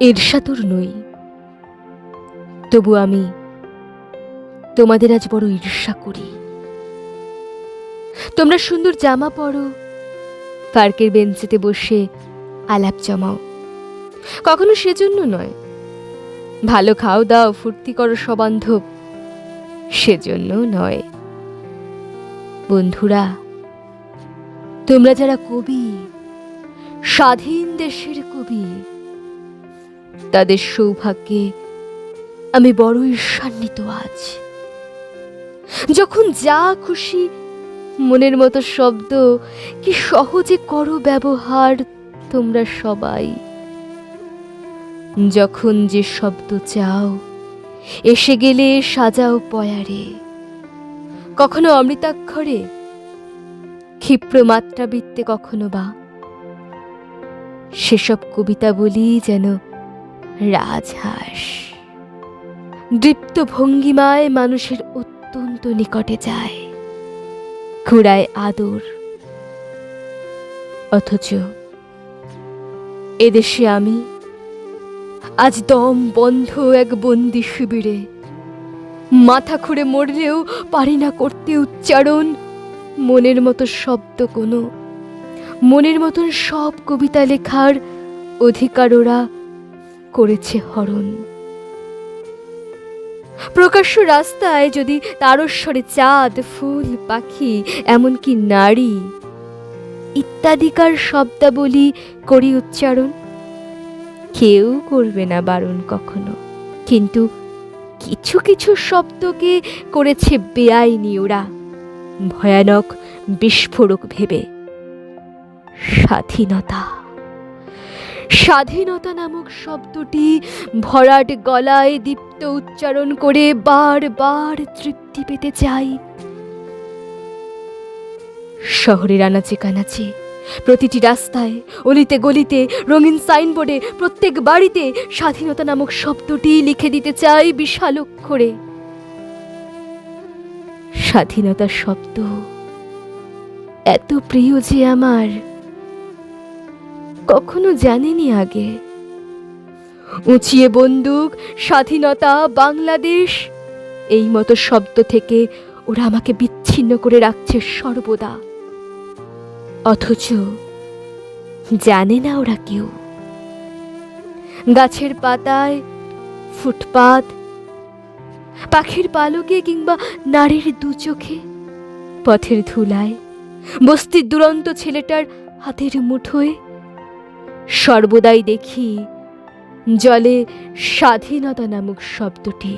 ঈর্ষাতুর নই। তবু আমি তোমাদের আজ বড় ঈর্ষা করি। তোমরা সুন্দর জামা পরো, পার্কের বেঞ্চিতে বসে আলাপ জমাও। কখনো সেজন্য নয়, ভালো খাও দাও, ফুর্তি করো সবান্ধব সেজন্য নয়। বন্ধুরা, তোমরা যারা কবি, স্বাধীন দেশের কবি তাদের সৌভাগ্যে আমি বড় ঈর্ষান্বিত আজ। যখন যা খুশি মনের মতো শব্দ, কি সহজে করো ব্যবহার তোমরা সবাই। যখন যে শব্দ চাও, এসে গেলে সাজাও পয়ারে। কখনো অমৃতাক্ষরে, ক্ষিপ্র মাত্রাবৃত্তে কখনো বা। সেসব কবিতা বলি যেন রাজহাঁস। দৃপ্ত ভঙ্গিমায় মানুষের অত্যন্ত নিকটে যায়। ঘুরায় আদর। অথচ এদেশে আমি আজ দম বন্ধ এক বন্দি শিবিরে। মাথা খুঁড়ে মরলেও পারি না করতে উচ্চারণ। মনের মতো শব্দ কোনো। মনের মতন সব কবিতা লেখার অধিকার ওরা করেছে হরণ। প্রকাশ্য রাস্তায় যদি তারস্বরে চাঁদ, ফুল, পাখি, এমনকি নারী ইত্যাদিকার শব্দাবলী করি উচ্চারণ, কেউ করবে না বারণ কখনো। কিন্তু কিছু কিছু শব্দকে করেছে বেআইনি ওরা, ভয়ানক, বিস্ফোরক ভেবে। স্বাধীনতা। স্বাধীনতা নামক শব্দটি ভরাট গলায় দীপ্ত উচ্চারণ করে বারবার তৃপ্তি পেতে চাই। শহরের আনাচে কানাচে, প্রতিটি রাস্তায়, অলিতে গলিতে, রঙিন সাইনবোর্ডে, প্রত্যেক বাড়িতে স্বাধীনতা নামক শব্দটি লিখে দিতে চাই বিশাল অক্ষরে স্বাধীনতা শব্দ এত প্রিয় যে আমার কখনো জানেনি আগে। উঁচিয়ে বন্দুক, স্বাধীনতা, বাংলাদেশ, এই মতো শব্দ থেকে ওরা আমাকে বিচ্ছিন্ন করে রাখছে সর্বদা। অথচ জানে না ওরা কেউ। গাছের পাতায় ফুটপাত, পাখির পালকে কিংবা নারীর দু চোখে, পথের ধুলায়, বস্তির দুরন্ত ছেলেটার হাতের মুঠোয় সর্বদাই দেখি জলে স্বাধীনতা নামক শব্দটি।